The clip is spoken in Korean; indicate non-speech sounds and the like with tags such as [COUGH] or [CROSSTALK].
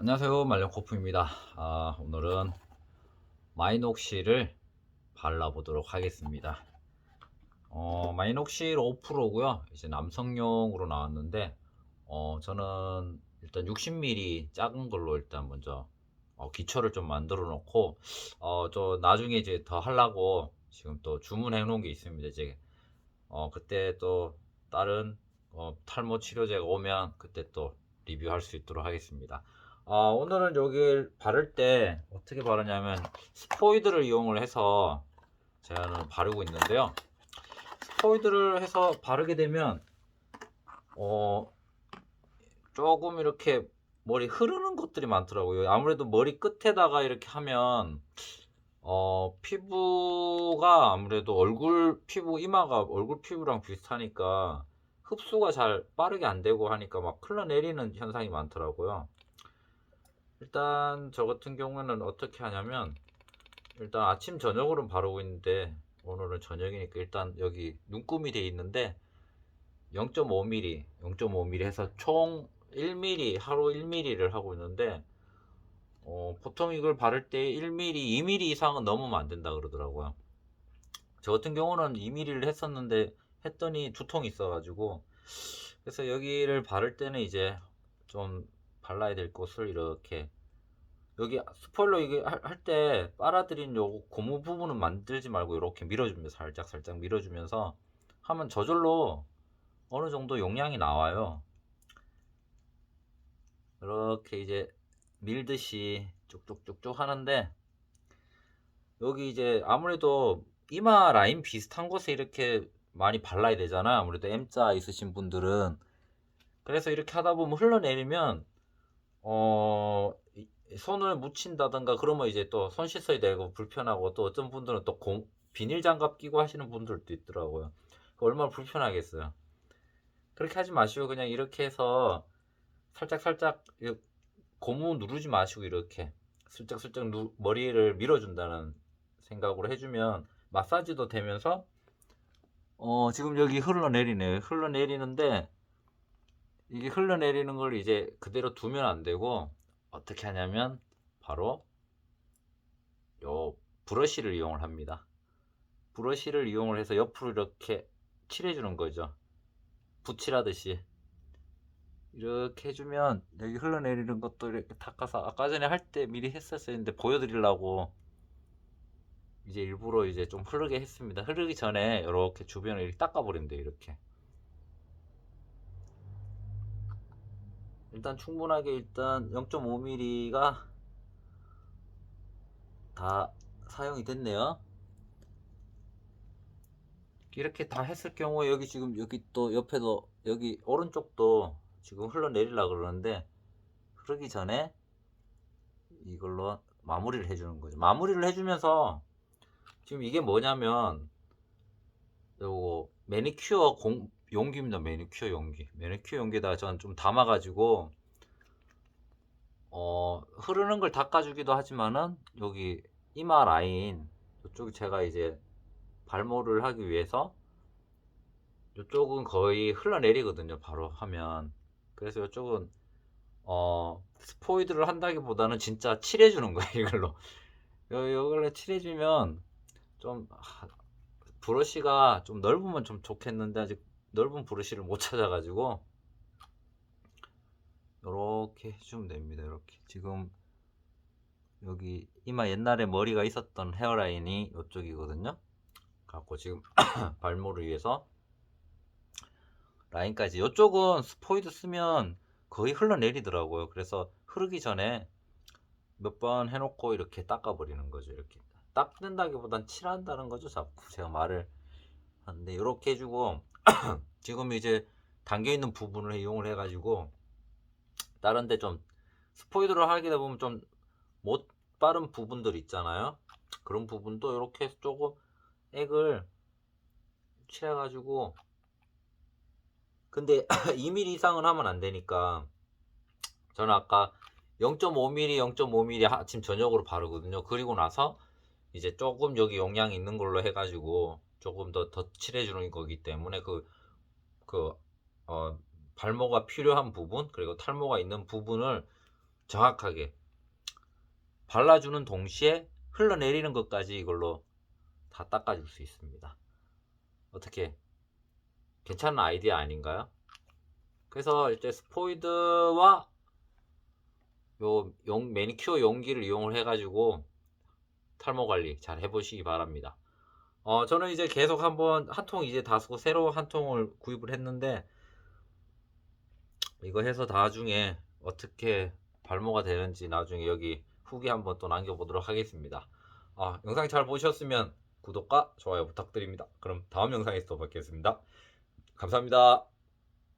안녕하세요. 말년코프입니다. 아, 오늘은 마이녹시를 발라보도록 하겠습니다. 어, 마이녹실 5%고요. 이제 남성용으로 나왔는데 어, 저는 일단 60mm 작은 걸로 일단 먼저 어, 기초를 좀 만들어 놓고 어, 저 나중에 이제 더 하려고 지금 또 주문해 놓은 게 있습니다. 이제 어, 그때 또 다른 어, 탈모 치료제가 오면 그때 또 리뷰할 수 있도록 하겠습니다 아, 오늘은 여기를 바를 때 어떻게 바르냐면 스포이드를 이용을 해서 제가 바르고 있는데요. 스포이드를 해서 바르게 되면 어 조금 이렇게 머리 흐르는 것들이 많더라고요. 아무래도 머리 끝에다가 이렇게 하면 어 피부가 아무래도 얼굴 피부 이마가 얼굴 피부랑 비슷하니까 흡수가 잘 빠르게 안 되고 하니까 막 흘러내리는 현상이 많더라고요. 일단 저 같은 경우는 어떻게 하냐면 일단 아침 저녁으로는 바르고 있는데 오늘은 저녁이니까 일단 여기 눈금이 돼 있는데 0.5mm 0.5mm 해서 총 1mm 하루 1mm를 하고 있는데 어, 보통 이걸 바를 때 1mm 2mm 이상은 넘으면 안 된다 그러더라고요. 저 같은 경우는 2mm를 했었는데 했더니 두통이 있어 가지고 그래서 여기를 바를 때는 이제 좀 발라야 될 곳을 이렇게 여기 스포일러 이게 할 때 빨아들인 요 고무 부분은 만들지 말고 이렇게 밀어주면서 살짝 살짝 밀어주면서 하면 저절로 어느 정도 용량이 나와요. 이렇게 이제 밀듯이 쭉쭉쭉쭉 하는데 여기 이제 아무래도 이마 라인 비슷한 곳에 이렇게 많이 발라야 되잖아. 아무래도 M자 있으신 분들은 그래서 이렇게 하다 보면 흘러내리면 어 손을 묻힌다던가 그러면 이제 또 손 씻어야 되고 불편하고 또 어떤 분들은 또 공, 비닐 장갑 끼고 하시는 분들도 있더라고요. 얼마나 불편하겠어요. 그렇게 하지 마시고 그냥 이렇게 해서 살짝 살짝 고무 누르지 마시고 이렇게 슬쩍 슬쩍 누, 머리를 밀어준다는 생각으로 해주면 마사지도 되면서 어 지금 여기 흘러내리네 흘러내리는데 이게 흘러내리는 걸 이제 그대로 두면 안 되고 어떻게 하냐면 바로 요 브러쉬를 이용을 합니다. 브러쉬를 이용을 해서 옆으로 이렇게 칠해 주는 거죠. 붓칠하듯이 이렇게 해주면 여기 흘러내리는 것도 이렇게 닦아서 아까 전에 할 때 미리 했었어야 했는데 보여드리려고 이제 일부러 이제 좀 흐르게 했습니다. 흐르기 전에 이렇게 주변을 이렇게 닦아버리면 돼요. 이렇게 일단 충분하게 일단 0.5mm가 다 사용이 됐네요. 이렇게 다 했을 경우에 여기 지금 여기 또 옆에도 여기 오른쪽도 지금 흘러내리려 그러는데 흐르기 전에 이걸로 마무리를 해주는 거죠. 마무리를 해주면서 지금 이게 뭐냐면 요거 매니큐어 공, 용기입니다. 매니큐어 용기. 매니큐어 용기에다가 저는 좀 담아가지고 어 흐르는 걸 닦아주기도 하지만은 여기 이마 라인 이쪽이 제가 이제 발모를 하기 위해서 이쪽은 거의 흘러내리거든요. 바로 하면 그래서 이쪽은 어 스포이드를 한다기보다는 진짜 칠해주는 거예요. 이걸로 이걸로 칠해주면 좀 브러쉬가 좀 넓으면 좀 좋겠는데 아직 넓은 브러쉬를 못 찾아가지고 이렇게 해주면 됩니다. 이렇게 지금 여기 이마 옛날에 머리가 있었던 헤어라인이 이쪽이거든요. 갖고 지금 [CLEARS THROAT] 발모를 위해서 라인까지 이쪽은 스포이드 쓰면 거의 흘러내리더라고요. 그래서 흐르기 전에 몇 번 해놓고 이렇게 닦아버리는 거죠. 이렇게 닦는다기보단 칠한다는 거죠. 자꾸 제가 말을 하는데 이렇게 해주고 [CLEARS THROAT] 지금 이제 담겨 있는 부분을 이용을 해가지고 다른데 좀 스포이드를 하게 되면 좀못 바른 부분들 있잖아요. 그런 부분도 이렇게 조금 액을 칠해가지고 근데 [CLEARS THROAT] 2mm 이상은 하면 안 되니까 저는 아까 0.5mm, 0.5mm 아침 저녁으로 바르거든요. 그리고 나서 이제 조금 여기 용량 있는 걸로 해가지고 조금 더, 더 칠해주는 거기 때문에 그, 그, 어, 발모가 필요한 부분, 그리고 탈모가 있는 부분을 정확하게 발라주는 동시에 흘러내리는 것까지 이걸로 다 닦아줄 수 있습니다. 어떻게 괜찮은 아이디어 아닌가요? 그래서 이제 스포이드와 요 용, 매니큐어 용기를 이용을 해가지고 탈모 관리 잘 해보시기 바랍니다. 어, 저는 이제 계속 한번 한 통 이제 다 쓰고 새로 한 통을 구입을 했는데 이거 해서 나중에 어떻게 발모가 되는지 나중에 여기 후기 한번 또 남겨보도록 하겠습니다. 아, 영상 잘 보셨으면 구독과 좋아요 부탁드립니다. 그럼 다음 영상에서 또 뵙겠습니다. 감사합니다.